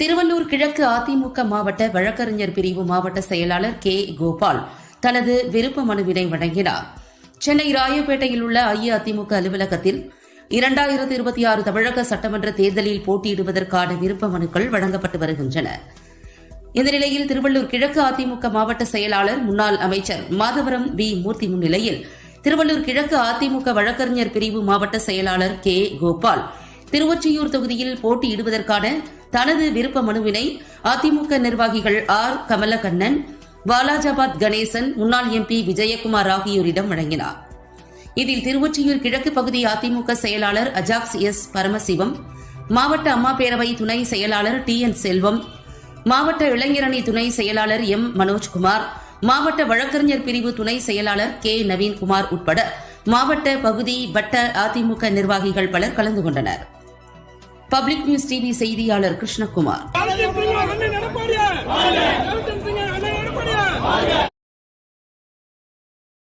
திருவள்ளூர் கிழக்கு அதிமுக மாவட்ட வழக்கறிஞர் பிரிவு மாவட்ட செயலாளர் கே. கோபால் தனது விருப்ப மனுவினை வழங்கினார். சென்னை ராயப்பேட்டையில் உள்ள அஇஅதிமுக அலுவலகத்தில் இரண்டாயிரத்து இருபத்தி ஆறு தமிழக சட்டமன்ற தேர்தலில் போட்டியிடுவதற்கான விருப்ப மனுக்கள் வழங்கப்பட்டு வருகின்றன. இந்த நிலையில் திருவள்ளூர் கிழக்கு அதிமுக மாவட்ட செயலாளர் முன்னாள் அமைச்சர் மாதவரம் வி. மூர்த்தி முன்னிலையில் திருவள்ளூர் கிழக்கு அதிமுக வழக்கறிஞர் பிரிவு மாவட்ட செயலாளர் கே. கோபால் திருவொற்றியூர் தொகுதியில் போட்டியிடுவதற்கான தனது விருப்ப மனுவினை அதிமுக நிர்வாகிகள் ஆர். கமலக்கண்ணன் வாலாஜாபாத் கணேசன் முன்னாள் எம்பி விஜயகுமார் ஆகியோரிடம் வழங்கினார். இதில் திருவொற்றியூர் கிழக்கு பகுதி அதிமுக செயலாளர் அஜாக்ஸ் எஸ். பரமசிவம் மாவட்ட அம்மா பேரவை துணை செயலாளர் டி. என். செல்வம் மாவட்ட இளைஞரணி துணை செயலாளர் எம். மனோஜ்குமார் மாவட்ட வழக்கறிஞர் பிரிவு துணை செயலாளர் கே. நவீன்குமார் உட்பட மாவட்ட பகுதி வட்ட அதிமுக நிர்வாகிகள் பலர் கலந்து கொண்டனர். பப்ளிக் நியூஸ் டிவி செய்தியாளர் கிருஷ்ணகுமார்.